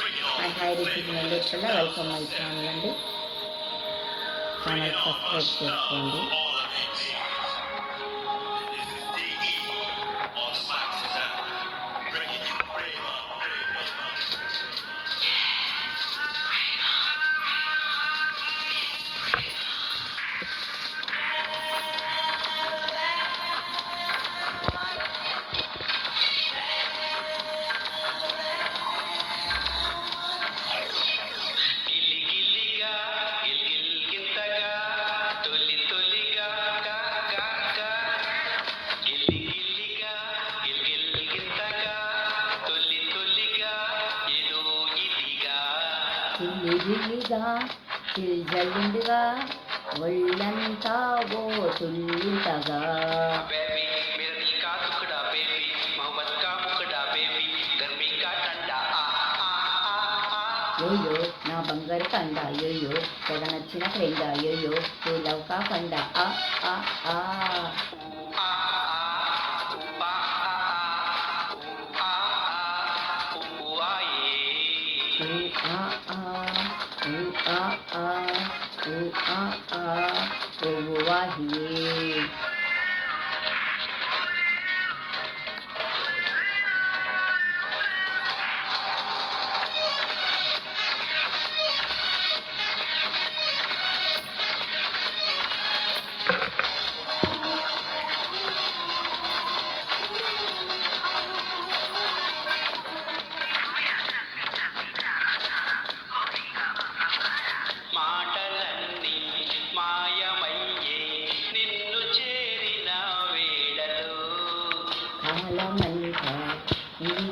My హై రిసీవ్ members కూడా వెల్కమ్ మై ఛానల్ అండి ఛానల్ సబ్స్క్రైబ్ చేసుకోండి. ఎదిగిగా చిల్జల్లిండుగా ఒళ్ళంతా ఓ తుల్లింతగా. అయ్యో నా బంగారు కండ అయ్యో పొగ నచ్చిన ఫ్రెండ్ అయ్యో ఈ లౌకా కండ? ఆ ఆ ఆ ఆ. ooh ah ah, ooh ah ah, ooh ah yeah.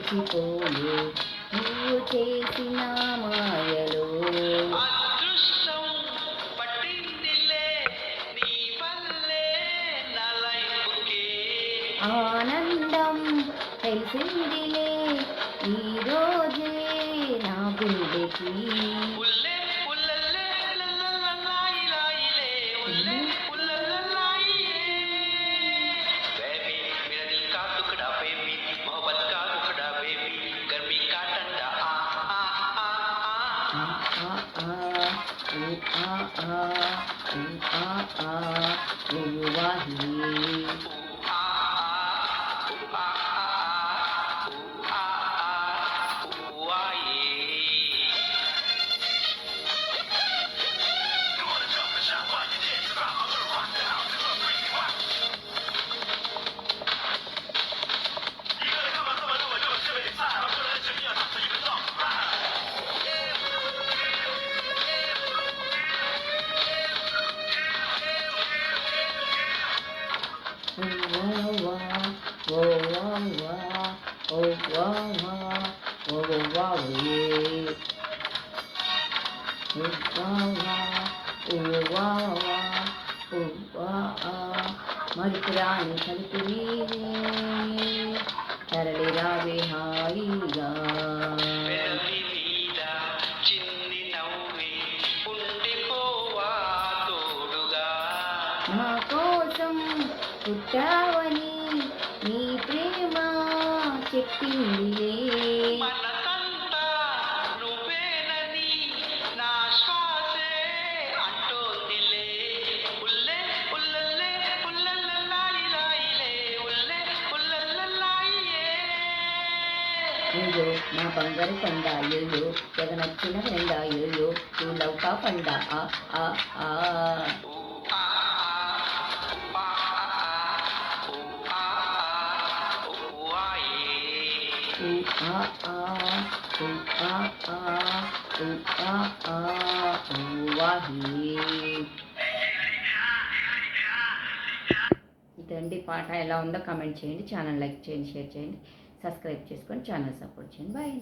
నిలిచిపోయే నువ్వు చేసిన మాయలు ఆనందం తెలిసిందిలే ఈ రోజే నా గుండెకి ఆ ఆ ఆ ఊ ఆ ఓ వా వా ఓ పుట్టావని నీ ప్రేమ ఉల్లల్లలాయియే అయ్యో నా బంగారు కొండ అయ్యో తెగ నచ్చిన ఫ్రెండ్ అయ్యో తూ లవ్ కా పండ ఆ ఆ ఆ. ఇదండి పాట ఎలా ఉందో కమెంట్ చేయండి ఛానల్ లైక్ చేయండి షేర్ చేయండి సబ్స్క్రైబ్ చేసుకొని ఛానల్ సపోర్ట్ చేయండి. బాయ్